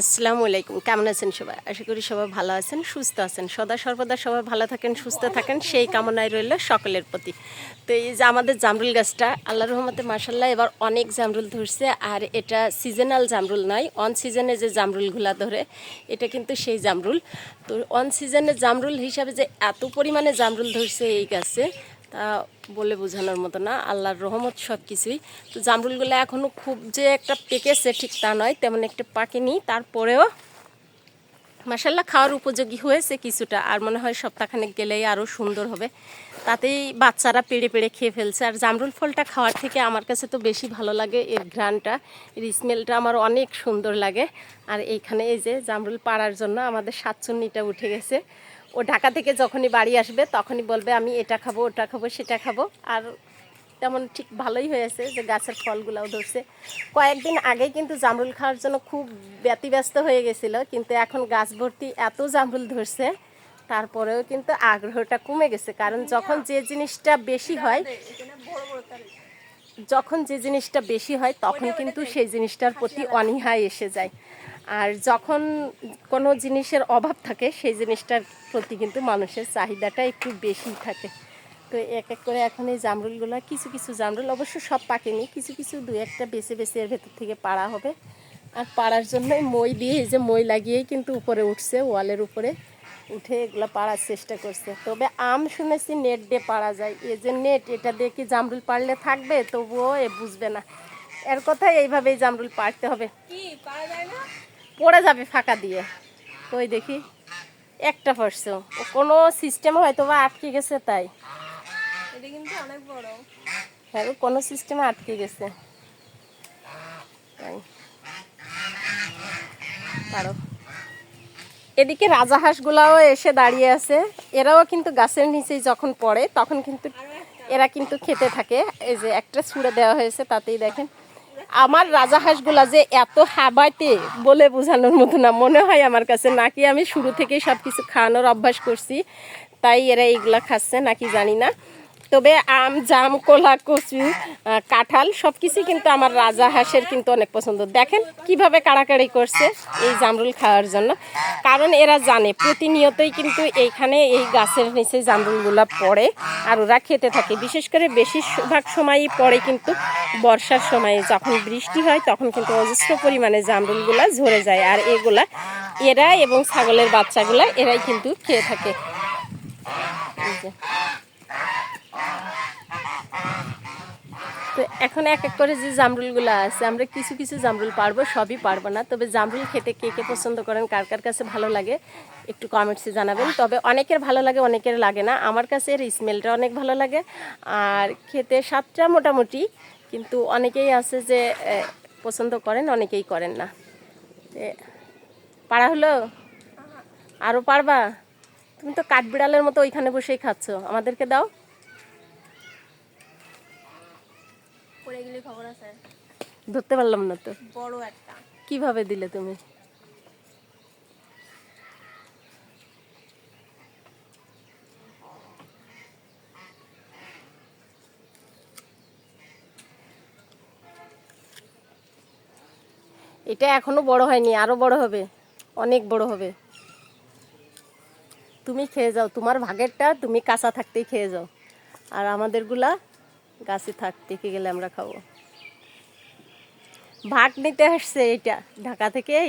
আসসালামু আলাইকুম। কেমন আছেন সবাই? আশা করি সবাই ভালো আছেন, সুস্থ আছেন। সদা সর্বদা সবাই ভালো থাকেন, সুস্থ থাকেন, সেই কামনায় রইল সকলের প্রতি। তো এই যে আমাদের জামরুল গাছটা আল্লাহ রহমতে মাসাল্লাহ এবার অনেক জামরুল ধরছে, আর এটা সিজনাল জামরুল নয় অন সিজনে যে জামরুলগুলা ধরে, এটা কিন্তু সেই জামরুল। তো অন সিজনের জামরুল হিসাবে যে এত পরিমাণে জামরুল ধরছে এই গাছে তা বলে বোঝানোর মতো না, আল্লাহর রহমত সব কিছুই তো জামরুলগুলো এখনও খুব যে একটা পেকেছে ঠিক তা নয়, তেমন একটা পাকেনি। তারপরেও মাসাল্লাহ খাওয়ার উপযোগী হয়েছে কিছুটা, আর মনে হয় সপ্তাহখানেক গেলেই আরও সুন্দর হবে। তাতেই বাচ্চারা পেড়ে পেড়ে খেয়ে ফেলছে। আর জামরুল ফলটা খাওয়ার থেকে আমার কাছে তো বেশি ভালো লাগে এর ঘ্রাণটা। এর স্মেলটা আমার অনেক সুন্দর লাগে। আর এইখানে এই যে জামরুল পাড়ার জন্য আমাদের সাতচুন্নিটা উঠে গেছে। ও ঢাকা থেকে যখনই বাড়ি আসবে, তখনই বলবে, আমি এটা খাব, ওটা খাব, সেটা খাব। আর তেমন ঠিক ভালোই হয়েছে যে গাছের ফলগুলাও ধরছে। কয়েকদিন আগে কিন্তু জামরুল খাওয়ার জন্য খুব ব্যতিব্যস্ত হয়ে গেছিল, কিন্তু এখন গাছ ভর্তি এত জামরুল ধরছে, তারপরেও কিন্তু আগ্রহটা কমে গেছে। কারণ যখন যে জিনিসটা বেশি হয় যখন যে জিনিসটা বেশি হয়, তখন কিন্তু সেই জিনিসটার প্রতি অনীহায় এসে যায়। আর যখন কোনো জিনিসের অভাব থাকে, সেই জিনিসটার প্রতি কিন্তু মানুষের চাহিদাটা একটু বেশি থাকে। তো এক এক করে এখন এই জামরুলগুলো, কিছু কিছু জামরুল, অবশ্য সব পাকেনি, কিছু কিছু দু একটা বেছে বেছে এর ভেতর থেকে পাড়া হবে। আর পাড়ার জন্যই মই দিয়ে, এই যে মই লাগিয়েই কিন্তু উপরে উঠছে, ওয়ালের উপরে। উঠে এগুলো পাড়ার চেষ্টা করছে। তবে আম শুনেছি নেট দিয়ে পাড়া যায়। এই যে নেট এটা দিয়ে কি জামরুল পারলে থাকবে? তবুও এ বুঝবে না। এর কথাই এইভাবেই জামরুল পাড়তে হবে। পড়ে যাবে ফাঁকা দিয়ে। কই দেখি? একটা পড়ছে। ও কোনো সিস্টেমে হয়তো বা আটকে গেছে তাই। এটা কিন্তু অনেক বড়। হ্যাঁ কোনো সিস্টেমে আটকে গেছে। তাই। পারো। এদিকে রাজাহাঁসগুলাও এসে দাঁড়িয়ে আছে। এরাও কিন্তু গাছের নিচেই যখন পড়ে, তখন কিন্তু এরা কিন্তু খেতে থাকে। এই যে একটা ছুঁড়ে দেওয়া হয়েছে, তাতেই দেখেন। আমার রাজাহাঁসগুলা যে এত হাবাইতে বলে বোঝানোর মতো না, মনে হয় আমার কাছে। নাকি আমি শুরু থেকেই সব কিছু খাওয়ানোর অভ্যাস করছি, তাই এরা এইগুলা খাচ্ছে, নাকি জানি না। তবে আম, জাম, কলা, কচু কাঁঠাল সব কিছুই কিন্তু আমার রাজা হাঁসের কিন্তু অনেক পছন্দ। দেখেন কীভাবে কাড়াকাড়ি করছে এই জামরুল খাওয়ার জন্য। কারণ এরা জানে, প্রতিনিয়তই কিন্তু এইখানে এই গাছের নিচে জামরুলগুলো পড়ে আর ওরা খেতে থাকে। বিশেষ করে বেশিরভাগ সময়ই পড়ে কিন্তু বর্ষার সময়ে। যখন বৃষ্টি হয়, তখন কিন্তু অজস্র পরিমাণে জামরুলগুলা ঝরে যায় আর এগুলা এরা এবং ছাগলের বাচ্চাগুলা এরাই কিন্তু খেয়ে থাকে এই যে তো এখন এক এক করে যে জামরুলগুলো আছে, আমরা কিছু কিছু জামরুল পারব, সবই পারব না। তবে জামরুল খেতে কে কে পছন্দ করেন, কার কার কাছে ভালো লাগে, একটু কমেন্টসে জানাবেন। তবে অনেকের ভালো লাগে, অনেকের লাগে না। আমার কাছে এর স্মেলটা অনেক ভালো লাগে। আর খেতে স্বাদটা মোটামুটি, কিন্তু অনেকেই আছে যে পছন্দ করেন, অনেকেই করেন না। পারা হলো? আরও পারবা? তুমি তো কাঠবিড়ালের মতো ওইখানে বসেই খাচ্ছ। আমাদেরকে দাও। পড়ে গেলে খবর আছে? ধরতে পারলাম না তো। বড় একটা। কীভাবে দিলে তুমি? এটা এখনও বড় হয়নি আরও বড় হবে অনেক বড় হবে। তুমি খেয়ে যাও তোমার ভাগেরটা তুমি কাঁচা থাকতেই খেয়ে যাও। আর আমাদেরগুলা গাছে থাক থেকে গেলে আমরা খাব। ভাগ নিতে আসছে এটা ঢাকা থেকে এই